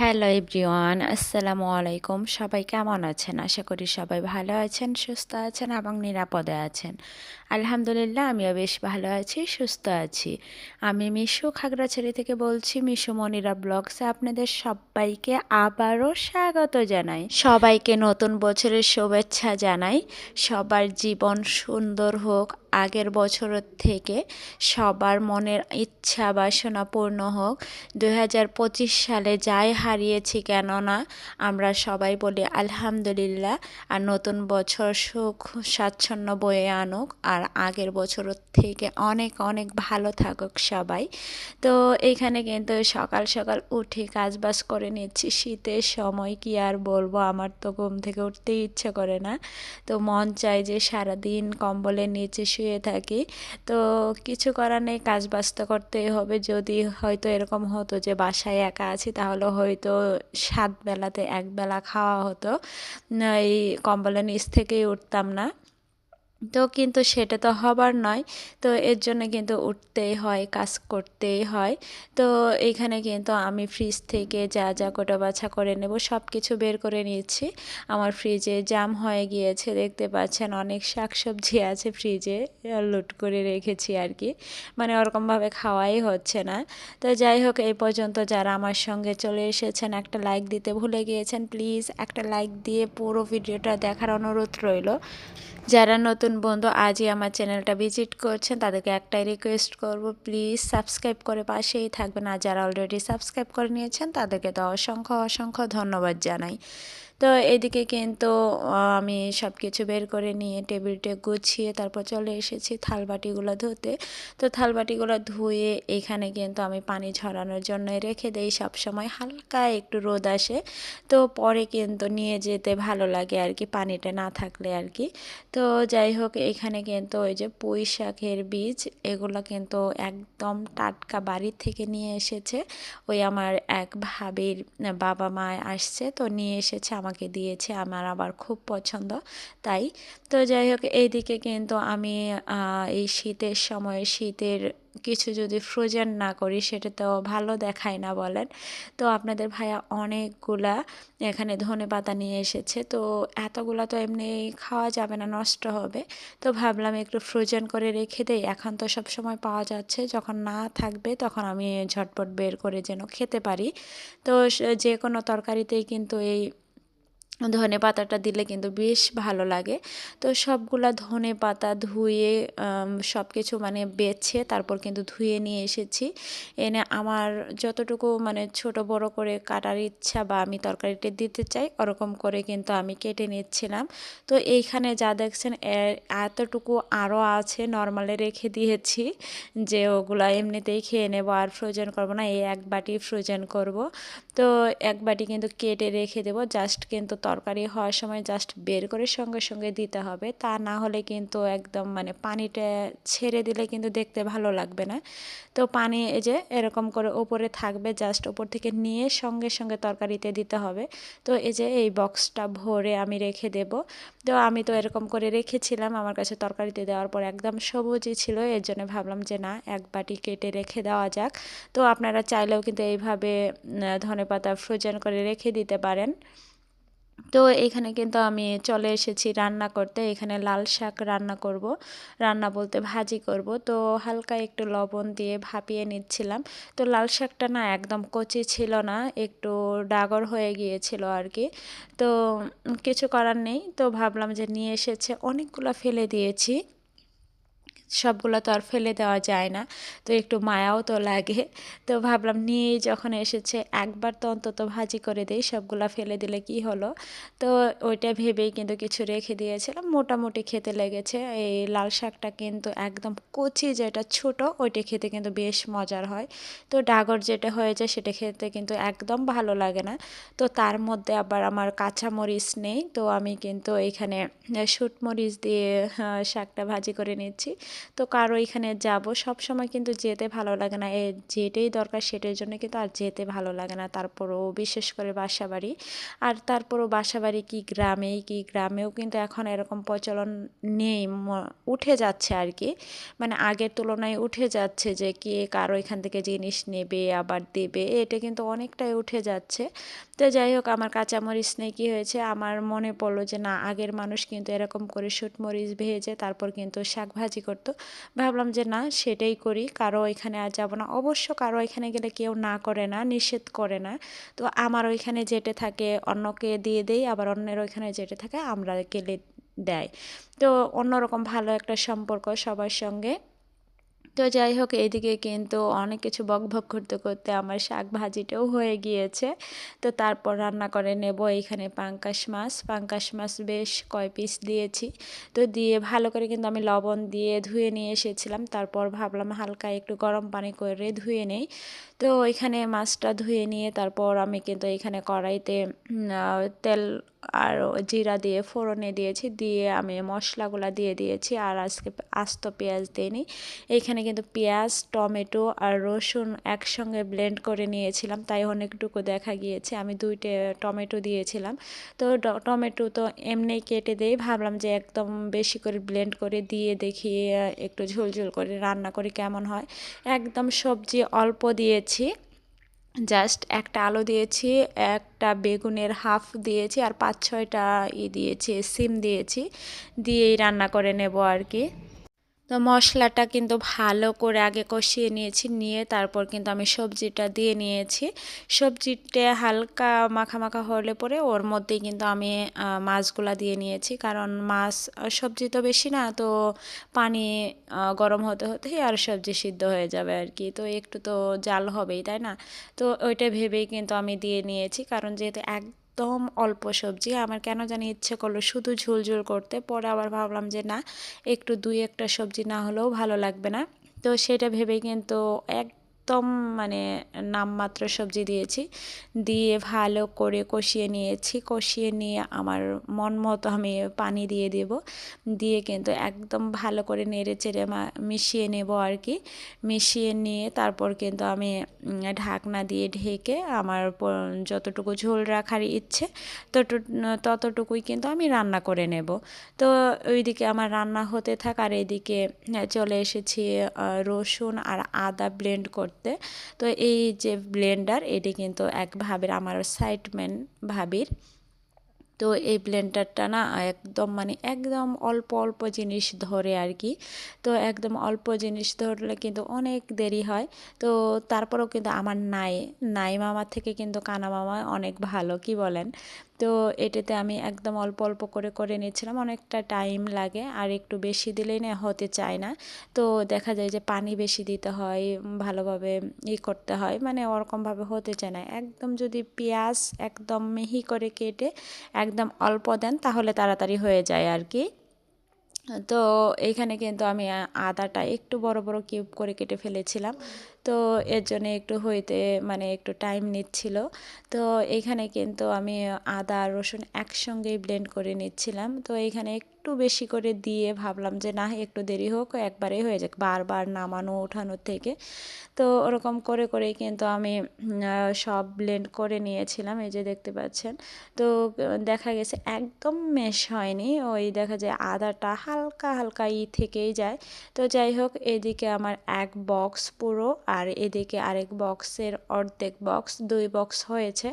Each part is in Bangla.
হ্যালো এভরিওয়ান, আসসালামু আলাইকুম। সবাই কেমন আছেন? আশা করি সবাই ভালো আছেন, সুস্থ আছেন এবং নিরাপদে আছেন। আলহামদুলিল্লাহ, আমিও বেশ ভালো আছি, সুস্থ আছি। আমি মিশু খাগড়াছড়ি থেকে বলছি, মিশু মনিরা ব্লগসে আপনাদের সবাইকে আবারও স্বাগত জানাই। সবাইকে নতুন বছরের শুভেচ্ছা জানাই। সবার জীবন সুন্দর হোক, আগের বছরের থেকে সবার মনের ইচ্ছা বাসনা পূর্ণ হোক। দু হাজার পঁচিশ সালে যাই হারিয়েছি কেননা আমরা সবাই বলি আলহামদুলিল্লাহ, আর নতুন বছর সুখ স্বাচ্ছন্দ্য বয়ে আনুক, আর আগের বছরের থেকে অনেক অনেক ভালো থাকুক সবাই। তো এখানে কিন্তু সকাল সকাল উঠে কাজবাজ করে নিচ্ছি, শীতের সময় কি আর বলব, আমার তো ঘুম থেকে উঠতেই ইচ্ছে করে না। তো মন চায় যে সারাদিন কম্বলের নিচে শুয়ে থাকি। তো কিছু করার নেই, কাজ বাস্ত করতেই হবে। যদি হয়তো এরকম হতো যে বাসায় একা আছি, তাহলে হয়তো সাত বেলাতে এক বেলা খাওয়া হতো। এই কম্বলের নিচ থেকেই উঠতাম না। তো কিন্তু সেটা তো হবার নয়। তো এর জন্য কিন্তু উঠতেই হয়, কাজ করতেই হয়। তো এখানে কিন্তু আমি ফ্রিজ থেকে যা যা কোটা বাছা করে নেব সব কিছু বের করে নিয়েছি। আমার ফ্রিজে জাম হয়ে গিয়েছে, দেখতে পাচ্ছেন অনেক শাকসবজি আছে ফ্রিজে লুট করে রেখেছি আর কি। মানে ওরকমভাবে খাওয়াই হচ্ছে না। তো যাই হোক, এই পর্যন্ত যারা আমার সঙ্গে চলে এসেছেন, একটা লাইক দিতে ভুলে গিয়েছেন প্লিজ একটা লাইক দিয়ে পুরো ভিডিওটা দেখার অনুরোধ রইল। যারা নতুন বন্ধু আজই আমার চ্যানেলটা ভিজিট করছেন, তাদেরকে একটাই রিকোয়েস্ট করব প্লিজ সাবস্ক্রাইব করে পাশেই থাকবেন। আর যারা অলরেডি সাবস্ক্রাইব করে নিয়েছেন, তাদেরকে তো অসংখ্য অসংখ্য ধন্যবাদ জানাই। তো এদিকে কিন্তু আমি সব কিছু বের করে নিয়ে টেবিলটা গুছিয়ে তারপর চলে এসেছি থালবাটিগুলো ধুতে। তো থালবাটিগুলো ধুয়ে এখানে কিন্তু আমি পানি ঝরানোর জন্য রেখে দেই। সব সময় হালকা একটু রোদ আসে, তো পরে কিন্তু নিয়ে যেতে ভালো লাগে আর কি, পানিটা না থাকলে আর কি। তো যাই হোক, এখানে কিন্তু ওই যে পুঁই শাকের বীজ, এগুলো কিন্তু একদম টাটকা বাড়ির থেকে নিয়ে এসেছে। ওই আমার এক ভাবির বাবা মা আসছে, তো নিয়ে এসেছে আমাকে দিয়েছে, আমার আবার খুব পছন্দ। তাই তো যাই হোক, এইদিকে কিন্তু আমি এই শীতের সময় শীতের কিছু যদি ফ্রোজেন না করি, সেটা তো ভালো দেখায় না বলেন। তো আপনাদের ভাইয়া অনেকগুলা এখানে ধনে পাতা নিয়ে এসেছে, তো এতগুলা তো এমনি খাওয়া যাবে না, নষ্ট হবে। তো ভাবলাম একটু ফ্রোজেন করে রেখে দেই। এখন তো সব সময় পাওয়া যাচ্ছে, যখন না থাকবে তখন আমি ঝটপট বের করে যেন খেতে পারি। তো যে কোনো তরকারিতেই কিন্তু এই ধনে পাতাটা দিলে কিন্তু বেশ ভালো লাগে। তো সবগুলা ধনে পাতা ধুয়ে সব কিছু মানে বেছে তারপর কিন্তু ধুয়ে নিয়ে এসেছি। এনে আমার যতটুকু মানে ছোট বড় করে কাটার ইচ্ছা বা আমি তরকারিটা দিতে চাই, ওরকম করে কিন্তু আমি কেটে নিচ্ছিলাম। তো এইখানে যা দেখছেন এতটুকু আরও আছে, নর্মালে রেখে দিয়েছি যে ওগুলা এমনিতেই খেয়ে নেব, আর ফ্রোজেন করব না, এই এক বাটি ফ্রোজেন করব। তো এক বাটি কিন্তু কেটে রেখে দেবো জাস্ট কিন্তু তরকারি হওয়ার সময় জাস্ট বের করে সঙ্গে সঙ্গে দিতে হবে। তা না হলে কিন্তু একদম মানে পানিটা ছেড়ে দিলে কিন্তু দেখতে ভালো লাগবে না। তো পানি এই যে এরকম করে ওপরে থাকবে জাস্ট ওপর থেকে নিয়ে সঙ্গে সঙ্গে তরকারিতে দিতে হবে। তো এই যে এই বক্সটা ভরে আমি রেখে দেব। তো আমি তো এরকম করে রেখেছিলাম, আমার কাছে তরকারিতে দেওয়ার পর একদম সবুজই ছিল, এর জন্য ভাবলাম যে না, এক বাটি কেটে রেখে দেওয়া যাক। তো আপনারা চাইলেও কিন্তু এইভাবে ধনে পাতা ফ্রোজেন করে রেখে দিতে পারেন। তো এখানে কিন্তু আমি চলে এসেছি রান্না করতে। এখানে লাল শাক রান্না করব। রান্না বলতে ভাজি করব। তো হালকা একটু লবণ দিয়ে ভাপিয়ে নিচ্ছিলাম। তো লাল শাকটা না একদম কচি ছিল না, একটু ডাগর হয়ে গিয়েছিল আর কি তো কিছু করার নেই। তো ভাবলাম যে নিয়ে এসেছে, অনেকগুলো ফেলে দিয়েছি। সবগুলো তো আর ফেলে দেওয়া যায় না। তো একটু মায়াও তো লাগে। তো ভাবলাম নিয়ে যখন এসেছে, একবার তো অন্তত ভাজি করে দেই, সবগুলা ফেলে দিলে কি হলো? তো ওইটা ভেবেই কিন্তু কিছু রেখে দিয়েছিলাম। মোটামুটি খেতে লেগেছে। এই লাল শাকটা কিন্তু একদম কচি যেটা ছোট, ওইটা খেতে কিন্তু বেশ মজার হয়। তো ডাগর যেটা হয়েছে, সেটা খেতে কিন্তু একদম ভালো লাগে না। তো তার মধ্যে আবার আমার কাঁচা মরিচ নেই। তো আমি কিন্তু এখানে শুটমরিচ দিয়ে শাকটা ভাজি করে নিচ্ছি। তো কারও এখানে যাব সব সময় কিন্তু যেতে ভালো লাগে না। যেটাই দরকার সেটার জন্য কিন্তু আর যেতে ভালো লাগে না। তারপরও বিশেষ করে বাসা বাড়ি আর তারপরও বাসা বাড়ি কি গ্রামে, কি গ্রামেও কিন্তু এখন এরকম প্রচলন নেই উঠে যাচ্ছে আর কি। মানে আগের তুলনায় উঠে যাচ্ছে যে কে কারও এখান থেকে জিনিস নেবে, আবার দেবে, এটা কিন্তু অনেকটাই উঠে যাচ্ছে। তো যাই হোক, আমার কাঁচামরিচ নিয়ে কী হয়েছে? আমার মনে পড়ল যে না, আগের মানুষ কিন্তু এরকম করে শুটমরিচ ভেজে তারপর কিন্তু শাক ভাজি করতো ভাবলাম যে না, সেটাই করি। কারও ওইখানে আর যাব না। অবশ্য কারও ওইখানে গেলে কেউ না করে না, নিষেধ করে না। তো আমার ওইখানে যেটে থাকে, অন্যকে দিয়ে দেই, আবার অন্যের ওইখানে যেটে থাকে, আমরা গেলে দেয়। তো অন্যরকম ভালো একটা সম্পর্ক সবার সঙ্গে। তো যাই হোক এইদিকে কিন্তু অনেক কিছু বক ভক করতে করতে আমার শাক ভাজিটাও হয়ে গিয়েছে। তো তারপর রান্না করে নেব এইখানে পাঙ্কাশ মাছ। পাঙ্কাশ মাছ বেশ কয় পিস দিয়েছি। তো দিয়ে ভালো করে কিন্তু আমি লবণ দিয়ে ধুয়ে নিয়ে এসেছিলাম। তারপর ভাবলাম হালকা একটু গরম পানি করে ধুয়ে নেই। তো এখানে মাছটা ধুয়ে নিয়ে তারপর আমি কিন্তু এখানে কড়াইতে তেল আর জিরা দিয়ে, ফোড়নে দিয়েছি, দিয়ে আমি মশলাগুলো দিয়ে দিয়েছি আর আজকে আস্ত পেঁয়াজ দিইনি এইখানে কিন্তু পেঁয়াজ, টমেটো আর রসুন একসঙ্গে ব্লেন্ড করে নিয়েছিলাম, তাই অনেকটুকু দেখা গিয়েছে। আমি দুইটে টমেটো দিয়েছিলাম। তো টমেটো তো এমনি কেটে দিই, ভাবলাম যে একদম বেশি করে ব্লেন্ড করে দিয়ে দেখি একটু ঝোলঝোল করে রান্না করি কেমন হয়। একদম সবজি অল্প দিয়েছি। জাস্ট একটা আলু দিয়েছি, একটা বেগুনের হাফ দিয়েছি আর পাঁচ ছয়টা ই দিয়েছি, সিম দিয়েছি, দিয়েই রান্না করে নেব আর কি। তো মশলাটা কিন্তু ভালো করে আগে কষিয়ে নিয়েছি, নিয়ে তারপর কিন্তু আমি সবজিটা দিয়ে নিয়েছি। সবজিটা হালকা মাখা মাখা হলে পরে ওর মধ্যেই কিন্তু আমি মাছগুলা দিয়ে নিয়েছি। কারণ মাছ সবজি তো বেশি না, তো পানি গরম হতে হতে আর সবজি সিদ্ধ হয়ে যাবে আর কি। তো একটু তো জাল হবেই, তাই না? তো ওইটা ভেবেই কিন্তু আমি দিয়ে নিয়েছি। কারণ যেহেতু এক একদম অল্প সবজি। আমার কেন জানি ইচ্ছে করল শুধু ঝোল ঝোল করতে। পরে আবার ভাবলাম যে না, একটু দুই একটা সবজি না হলেও ভালো লাগবে না। তো সেটা ভেবে কিন্তু এক একদম মানে নামমাত্র সবজি দিয়েছি। দিয়ে ভালো করে কষিয়ে নিয়েছি। কষিয়ে নিয়ে আমার মন মতো আমি পানি দিয়ে দেব। দিয়ে কিন্তু একদম ভালো করে নেড়ে চেড়ে মিশিয়ে নেব আর কি মিশিয়ে নিয়ে তারপর কিন্তু আমি ঢাকনা দিয়ে ঢেকে আমার যতটুকু ঝোল রাখার ইচ্ছে তত ততটুকুই কিন্তু আমি রান্না করে নেব। তো ওইদিকে আমার রান্না হতে থাক আর এদিকে, চলে এসেছি রসুন আর আদা ব্লেন্ড করতে। করতে। তো এই যে ব্লেন্ডার এটি কিন্তু এক ভাবের আমার সাইডম্যান ভাবির। তো এই ব্লেন্ডারটা না একদম মানে একদম অল্প অল্প জিনিস ধরে আর কি। তো একদম অল্প জিনিস ধরলে কিন্তু অনেক দেরি হয়। তো তারপরেও কিন্তু আমার নাই নাই মামার থেকে কিন্তু কানা মামা অনেক ভালো, কি বলেন? তো এটাতে আমি একদম অল্প অল্প করে করে নিচ্ছিলাম অনেকটা টাইম লাগে, আর একটু বেশি দিলেই না হতে চায় না। তো দেখা যায় যে পানি বেশি দিতে হয়, ভালোভাবে ই করতে হয় মানে ওরকমভাবে হতে চায় না। একদম যদি পেঁয়াজ একদম মিহি করে কেটে একদম অল্প দেন, তাহলে তাড়াতাড়ি হয়ে যায় আর কি। তো এইখানে কিন্তু আমি আদাটা একটু বড় বড় কিউব করে কেটে ফেলেছিলাম। তো এর জন্য একটু হইতে মানে একটু টাইম নিচ্ছিল। তো এখানে কিন্তু আমি আদা রসুন একসঙ্গেই ব্লেন্ড করে নিচ্ছিলাম। তো এখানে একটু বেশি করে দিয়ে ভাবলাম যে না একটু দেরি হোক, একবারেই হয়ে যাক। বারবার নামানো ওঠানোর থেকে। তো ওরকম করে করেই কিন্তু আমি সব ব্লেন্ড করে নিয়েছিলাম, এই যে দেখতে পাচ্ছেন। তো দেখা গেছে একদম মেশ হয়নি। ওই দেখা যায় আদাটা হালকা হালকা ই থেকেই যায়। তো যাই হোক, এদিকে আমার এক বক্স পুরো আর এদিকে আরেক বক্সের অর্ধেক বক্স, দুই বক্স হয়েছে।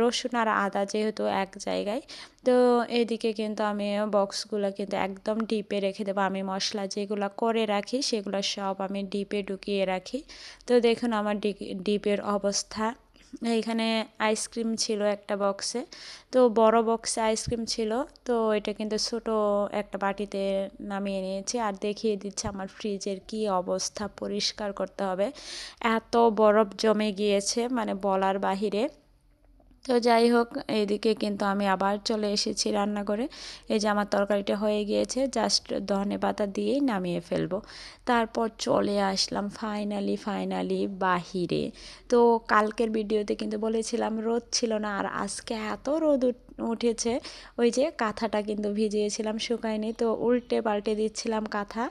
রসুন আর আদা যেহেতু এক জায়গায়, তো এদিকে কিন্তু আমি বক্সগুলো কিন্তু একদম ডিপে রেখে দেবো। আমি মশলা যেগুলো করে রাখি, সেগুলো সব আমি ডিপে ঢুকিয়ে রাখি। তো দেখুন আমার ডিপের অবস্থা। এইখানে আইসক্রিম ছিল একটা বক্সে তো বড় বক্সে আইসক্রিম ছিল, তো এটা কিন্তু ছোট একটা বাটিতে নামিয়ে নিয়েছি আর দেখিয়ে দিচ্ছে আমার ফ্রিজের কি অবস্থা, পরিষ্কার করতে হবে। এত বরফ জমে গিয়েছে মানে বলার বাহিরে। তো যাই হোক, এদিকে কিন্তু আমি আবার চলে এসেছি রান্না করে এই যে আমার তরকারিটা হয়ে গিয়েছে জাস্ট ধনে পাতা দিয়েই নামিয়ে ফেলব। তারপর চলে আসলাম ফাইনালি ফাইনালি বাহিরে। তো কালকের ভিডিওতে কিন্তু বলেছিলাম, রোদ ছিল না, আর আজকে এত রোদ উঠেছে। ওই যে কাঁথাটা কিন্তু ভিজিয়েছিলাম, শুকায়নি। তো উল্টে পাল্টে দিচ্ছিলাম কাঁথা,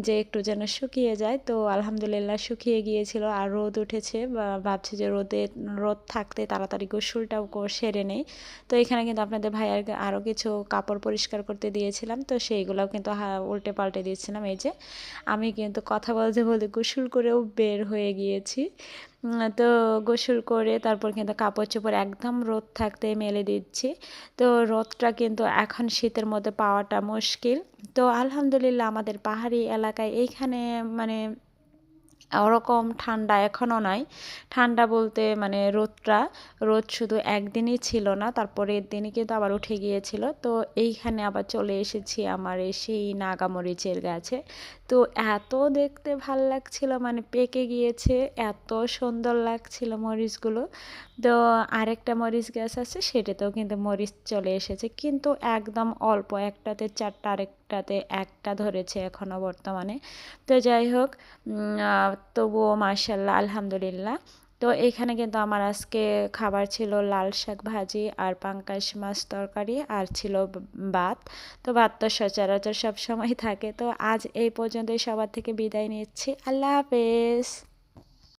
যে একটু যেন শুকিয়ে যায়। তো আলহামদুলিল্লাহ শুকিয়ে গিয়েছিল আর রোদ উঠেছে। বা- ভাবছি যে রোদে, রোদ থাকতে তাড়াতাড়ি গোসলটাও সেরে নেই। তো এখানে কিন্তু আপনাদের ভাইয়ার আরও কিছু কাপড় পরিষ্কার করতে দিয়েছিলাম। তো সেইগুলোও কিন্তু উল্টে পাল্টে দিয়েছিলাম। এই যে আমি কিন্তু কথা বলতে বলতে গোসল করেও বের হয়ে গিয়েছি। তো গোসল করে তারপর কিন্তু কাপড় চোপড় একদম রোদ থাকতে মেলে দিচ্ছি। তো রোদটা কিন্তু এখন শীতের মধ্যে পাওয়াটা মুশকিল। তো আলহামদুলিল্লাহ আমাদের পাহাড়ি এলাকায় এইখানে মানে ওরকম ঠান্ডা এখনও নাই। ঠান্ডা বলতে মানে রোদটা, রোদ শুধু একদিনই ছিল না, তারপরের দিনই কিন্তু আবার উঠে গিয়েছিল। তো এইখানে আবার চলে এসেছি আমার সেই নাগামরিচের গাছে। তো এত দেখতে ভালো লাগছিল মানে পেকে গিয়েছে, এত সুন্দর লাগছিল মরিচগুলো। তো আরেকটা মরিচ গাছ আছে, সেটাতেও কিন্তু মরিচ চলে এসেছে, কিন্তু একদম অল্প একটাতে, চারটা আরেকটাতে, একটা ধরেছে এখনও বর্তমানে। তো যাই হোক তবুও মার্শাল্লাহ আলহামদুলিল্লাহ। তো এখানে কিন্তু আমার আজকে খাবার ছিল লাল শাক ভাজি আর পাঙ্কাশ মাছ তরকারি আর ছিল ভাত। তো ভাত তো সচরাচর সব সময় থাকে। তো আজ এই পর্যন্তই সবার থেকে বিদায় নিচ্ছি। আল্লাহ হাফেজ।